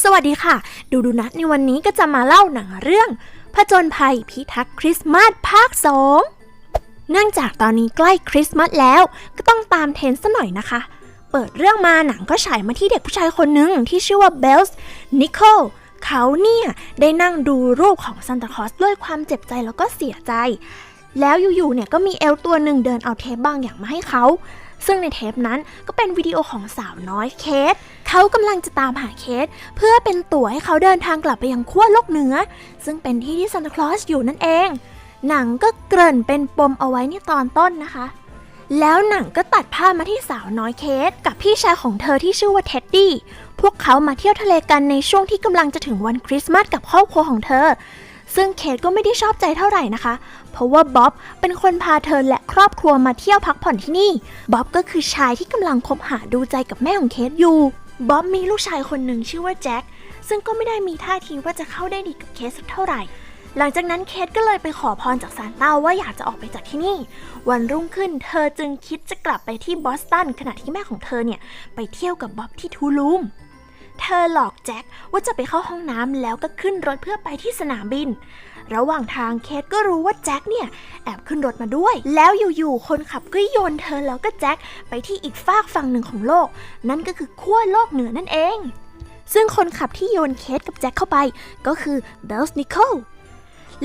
สวัสดีค่ะ ดูดูนัดในวันนี้ก็จะมาเล่าหนังเรื่อง ผจญภัยพิทักษ์คริสต์มาสภาค2เนื่องจากตอนนี้ใกล้คริสต์มาสแล้ว ก็ต้องตามเทรนซะหน่อยนะคะ เปิดเรื่องมาหนังก็ฉายมาที่เด็กผู้ชายคนหนึ่งที่ชื่อว่าเบลส์นิโคลเขาเนี่ยได้นั่งดูรูปของซันตาคลอสด้วยความเจ็บใจแล้วก็เสียใจ แล้วอยู่ๆเนี่ยก็มีเอลตัวหนึ่งเดินเอาเทปบางอย่างมาให้เขา ซึ่งในเทปนั้นก็เป็นวิดีโอของสาวน้อยเคทเขากำลังจะตามหาเคทเพื่อเป็นตั๋วให้เขาเดินทางกลับไปยังขั้วโลกเหนือ ซึ่งเป็นที่ที่ซานตาคลอสอยู่นั่นเอง หนังก็เกริ่นเป็นปมเอาไว้ในตอนต้นนะคะ แล้วหนังก็ตัดภาพมาที่สาวน้อยเคทกับพี่ชายของเธอที่ชื่อว่าเท็ดดี้พวกเขามาเที่ยวทะเลกันในช่วงที่กำลังจะถึงวันคริสต์มาสกับครอบครัวของเธอ ซึ่งเคทก็ไม่ได้ชอบใจเท่าไหร่นะคะ เพราะว่าบ๊อบเป็นคนพาเธอและครอบครัวมาเที่ยวพักผ่อนที่นี่ บ๊อบก็คือชายที่กำลังคบหาดูใจกับแม่ของเคทอยู่ บ๊อบมีลูกชายคนหนึ่งชื่อว่าแจ็ค ซึ่งก็ไม่ได้มีท่าทีว่าจะเข้าได้ดีกับเคทสักเท่าไหร่ หลังจากนั้นเคทก็เลยไปขอพรจากซานต้าว่าอยากจะออกไปจากที่นี่ วันรุ่งขึ้นเธอจึงคิดจะกลับไปที่บอสตันขณะที่แม่ของเธอเนี่ยไปเที่ยวกับบ๊อบที่ทูลูม เธอหลอกแจ็คว่าจะไปเข้าห้องน้ำแล้วก็ขึ้นรถเพื่อไปที่สนามบิน ระหว่างทางเคทก็รู้ว่าแจ็คเนี่ยแอบขึ้นรถมาด้วย แล้วอยู่ๆคนขับก็โยนเธอแล้วก็แจ็คไปที่อีกฝากฝั่งหนึ่งของโลก นั่นก็คือขั้วโลกเหนือนั่นเอง ซึ่งคนขับที่โยนเคทกับแจ็คเข้าไปก็คือเบลส์นิโคล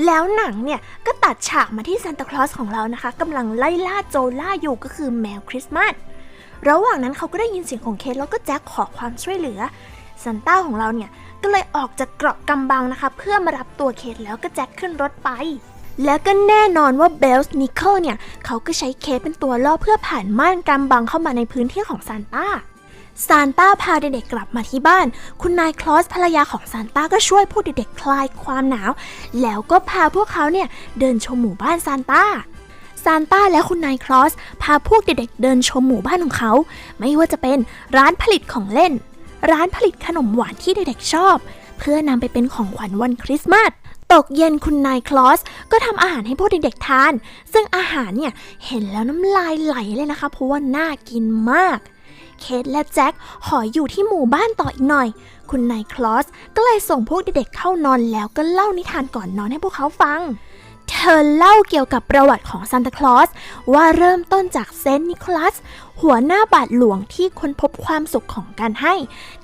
แล้วหนังเนี่ยก็ตัดฉากมาที่ซานตาคลอสของเรานะคะกำลังไล่ล่าโจล่าอยู่ก็คือแมวคริสต์มาสระหว่างนั้นเขาก็ได้ยินเสียงของเคทแล้วก็แจ็คขอความช่วยเหลือ ซันต้าของเราเนี่ยก็เลยออกจากเกราะกำบังนะคะ เพื่อมารับตัวเคทแล้วก็แจ็คขึ้นรถไป แล้วก็แน่นอนว่าเบลส์นิเคิลเนี่ยเขาก็ใช้เคทเป็นตัวล่อเพื่อผ่านม่านกำบังเข้ามาในพื้นที่ของซานต้าซานต้าพาเด็กๆกลับมาที่บ้าน คุณนายคลอสภรรยาของซานต้าก็ช่วยพวกเด็กๆคลายความหนาว แล้วก็พาพวกเขาเนี่ยเดินชมหมู่บ้านซานต้าซานต้าและคุณนายคลอสพาพวกเด็กๆเดินชมหมู่บ้านของเขา ไม่ว่าจะเป็นร้านผลิตของเล่น ร้านผลิตขนมหวานที่เด็กๆชอบ เพื่อนำไปเป็นของขวัญวันคริสต์มาสตกเย็นคุณนายคลอสก็ทำอาหารให้พวกเด็กๆทาน ซึ่งอาหารเนี่ยเห็นแล้วน้ำลายไหลเลยนะคะ เพราะว่าน่ากินมาก เคทและแจ็คขออยู่ที่หมู่บ้านต่ออีกหน่อย คุณนายคลอสก็เลยส่งพวกเด็กๆเข้านอนแล้วก็เล่านิทานก่อนนอนให้พวกเขาฟัง เธอเล่าเกี่ยวกับประวัติของซานตาคลอสว่าเริ่มต้นจากเซนต์นิโคลัส หัวหน้าบาทหลวงที่ค้นพบความสุขของการให้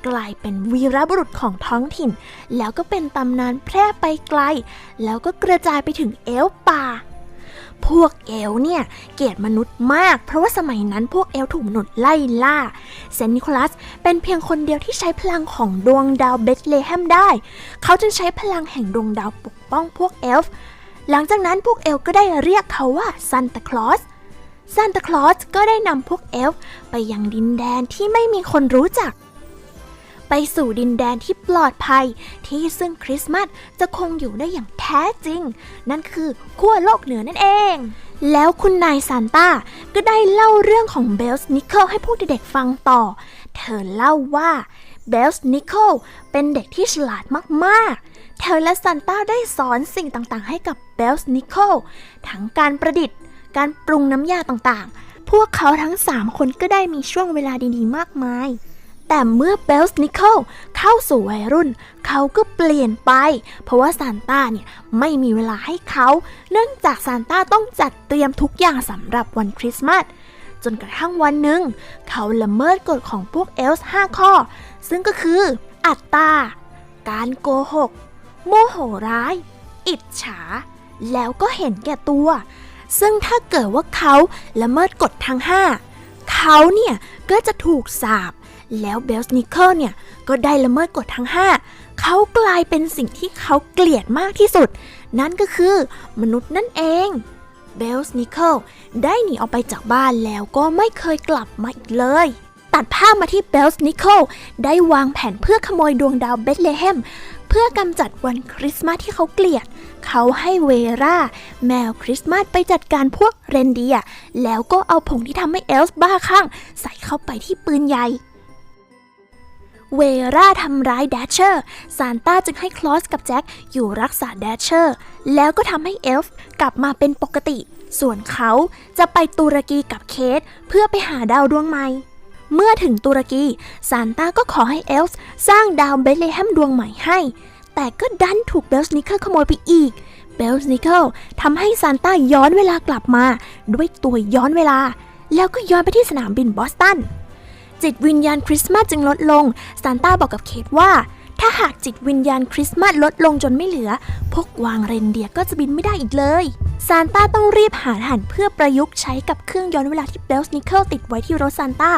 กลายเป็นวีรบุรุษของท้องถิ่น แล้วก็เป็นตำนานแพร่ไปไกล แล้วก็กระจายไปถึงเอลป่าพวกเอลเนี่ย เกลียดมนุษย์มาก เพราะว่าสมัยนั้นพวกเอลถูกมนุษย์ไล่ล่า เซนต์นิโคลัสเป็นเพียงคนเดียวที่ใช้พลังของดวงดาวเบธเลเฮมได้ เขาจึงใช้พลังแห่งดวงดาวปกป้องพวกเอลฟ์ หลังจากนั้นพวกเอลก็ได้เรียกเขาว่าซันตาคลอสซันตาคลอสก็ได้นำพวกเอลฟ์ไปยังดินแดนที่ไม่มีคนรู้จัก ไปสู่ดินแดนที่ปลอดภัยที่ซึ่งคริสต์มาสจะคงอยู่ได้อย่างแท้จริง นั่นคือขั้วโลกเหนือนั่นเอง แล้วคุณนายซานต้าก็ได้เล่าเรื่องของเบลส์นิเคิลให้พวกเด็กๆฟังต่อ เธอเล่าว่าเบลส์นิเคิลเป็นเด็กที่ฉลาดมากๆ เธอและซันต้าได้สอนสิ่งต่างๆ ให้กับเบลส์นิเคิลทั้งการประดิษฐ์ การปรุงน้ำยาต่างๆ พวกเขาทั้ง 3 คนก็ได้มีช่วงเวลาดีๆ มากมาย แต่เมื่อเบลส์นิเคิลเข้าสู่วัยรุ่น เขาก็เปลี่ยนไป เพราะว่าซานต้าเนี่ยไม่มีเวลาให้เขา เนื่องจากซานต้าต้องจัดเตรียมทุกอย่างสำหรับวันคริสต์มาสจนกระทั่งวันหนึ่ง เขาละเมิดกฎของพวกเอลส์5ข้อ ซึ่งก็คือ อัตตา การโกหก โมโหร้าย อิจฉา แล้วก็เห็นแก่ตัว ซึ่งถ้าเกิดว่าเขาละเมิดกฎทั้ง5เขาเนี่ยก็จะถูกสาปแล้วเบลส์นิเคิลเนี่ยก็ได้ละเมิดกฎทั้ง5เขากลายเป็นสิ่งที่เขาเกลียดมากที่สุด นั่นก็คือมนุษย์นั่นเองเบลส์นิเคิลได้หนีออกไปจากบ้านแล้วก็ไม่เคยกลับมาอีกเลย ตัดภาพมาที่เบลส์นิเคิลได้วางแผนเพื่อขโมยดวงดาวเบธเลเฮม พื่อกำจัดวันคริสต์มาสที่เขาเกลียด เขาให้เวราแมวคริสต์มาสไปจัดการพวกเรนเดีย แล้วก็เอาผงที่ทำให้เอลส์บ้าคลั่งใส่เข้าไปที่ปืนใหญ่เวราทำร้ายแดชเชอร์ ซานต้าจึงให้คลอสกับแจ็คอยู่รักษาแดชเชอร์ แล้วก็ทำให้เอลฟ์กลับมาเป็นปกติ ส่วนเขาจะไปตุรกีกับเคทเพื่อไปหาดาวดวงใหม่ เมื่อถึงตุรกีซานต้าก็ขอให้เอลส์สร้างดาวเบธเลแฮมดวงใหม่ให้ แต่ก็ดันถูกเบลสนิเคิลขโมยไปอีก เบลสนิเคิลทำให้ซานต้าย้อนเวลากลับมา ด้วยตัวย้อนเวลา แล้วก็ย้อนไปที่สนามบินบอสตัน จิตวิญญาณคริสต์มาสจึงลดลง ซานต้าบอกกับเคทว่า ถ้าหากจิตวิญญาณคริสต์มาสลดลงจนไม่เหลือ พวกวางเรนเดียร์ก็จะบินไม่ได้อีกเลยซานต้าต้องรีบหาฐานเพื่อประยุกต์ใช้กับเครื่องย้อนเวลาที่เบลสนิเคิลติดไว้ที่รถซานต้า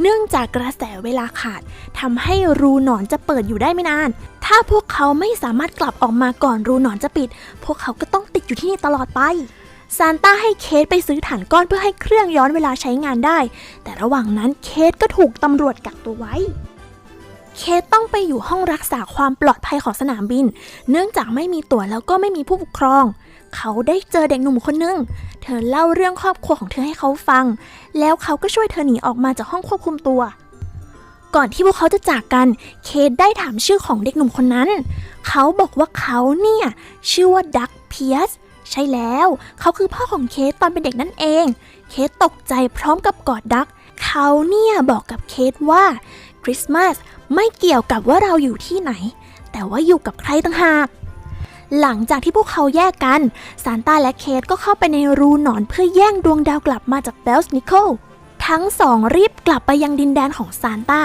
เนื่องจากกระแสเวลาขาดทำให้รูหนอนจะเปิดอยู่ได้ไม่นาน ถ้าพวกเขาไม่สามารถกลับออกมาก่อนรูหนอนจะปิด พวกเขาก็ต้องติดอยู่ที่นี่ตลอดไปซานต้าให้เคทไปซื้อฐานก้อนเพื่อให้เครื่องย้อนเวลาใช้งานได้ แต่ระหว่างนั้นเคทก็ถูกตำรวจกักตัวไว้ เคทต้องไปอยู่ห้องรักษาความปลอดภัยของสนามบิน เนื่องจากไม่มีตั๋วแล้วก็ไม่มีผู้ปกครอง เขาได้เจอเด็กหนุ่มคนหนึ่ง เธอเล่าเรื่องครอบครัวของเธอให้เขาฟัง แล้วเขาก็ช่วยเธอหนีออกมาจากห้องควบคุมตัว ก่อนที่พวกเขาจะจากกัน เคทได้ถามชื่อของเด็กหนุ่มคนนั้น เขาบอกว่าเขาเนี่ย ชื่อว่าดักเพียส ใช่แล้ว เขาคือพ่อของเคทตอนเป็นเด็กนั่นเอง เคทตกใจพร้อมกับกอดดัก เขาเนี่ยบอกกับเคทว่าคริสต์มาสไม่เกี่ยวกับว่าเราอยู่ที่ไหน แต่ว่าอยู่กับใครต่างหาก หลังจากที่พวกเขาแยกกัน ซานต้าและเคทก็เข้าไปในรูหนอนเพื่อแย่งดวงดาวกลับมาจากเบลส์นิโคลทั้งสองรีบกลับไปยังดินแดนของซานต้า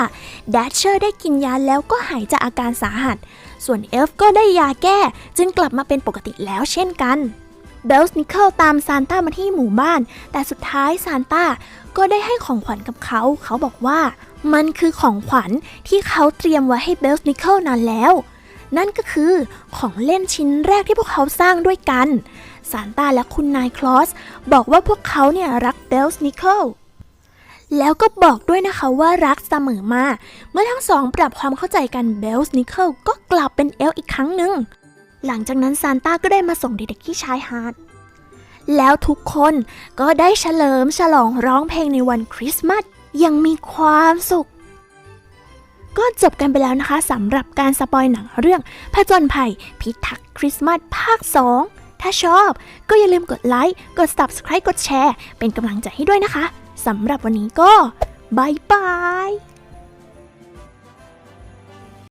แดชเชอร์ได้กินยาแล้วก็หายจากอาการสาหัส ส่วนเอฟก็ได้ยาแก้ จึงกลับมาเป็นปกติแล้วเช่นกันเบลส์นิเคิลตามซานต้ามาที่หมู่บ้าน แต่สุดท้ายซานต้าก็ได้ให้ของขวัญกับเขา เขาบอกว่า มันคือของขวัญที่เขาเตรียมไว้ให้เบลส์นิเคิลนานแล้ว นั่นก็คือของเล่นชิ้นแรกที่พวกเขาสร้างด้วยกัน ซานต้าและคุณนายคลอส บอกว่าพวกเขาเนี่ยรักเบลส์นิเคิลแล้วก็บอกด้วยนะคะว่ารักเสมอมา เมื่อทั้งสองปรับความเข้าใจกันเบลส์นิเคิลก็กลับเป็นเอลอีกครั้งหนึ่ง หลังจากนั้นซานต้าก็ได้มาส่งเด็กๆที่ชายหาด แล้วทุกคนก็ได้เฉลิมฉลองร้องเพลงในวันคริสต์มาสอยังมีความสุข ก็จบกันไปแล้วนะคะสำหรับการสปอยหนังเรื่องผจญภัย พิทักษ์คริสต์มาสภาค 2 ถ้าชอบก็อย่าลืมกดไลค์ กด Subscribe กดแชร์ เป็นกำลังใจให้ด้วยนะคะสำหรับวันนี้ก็บายบาย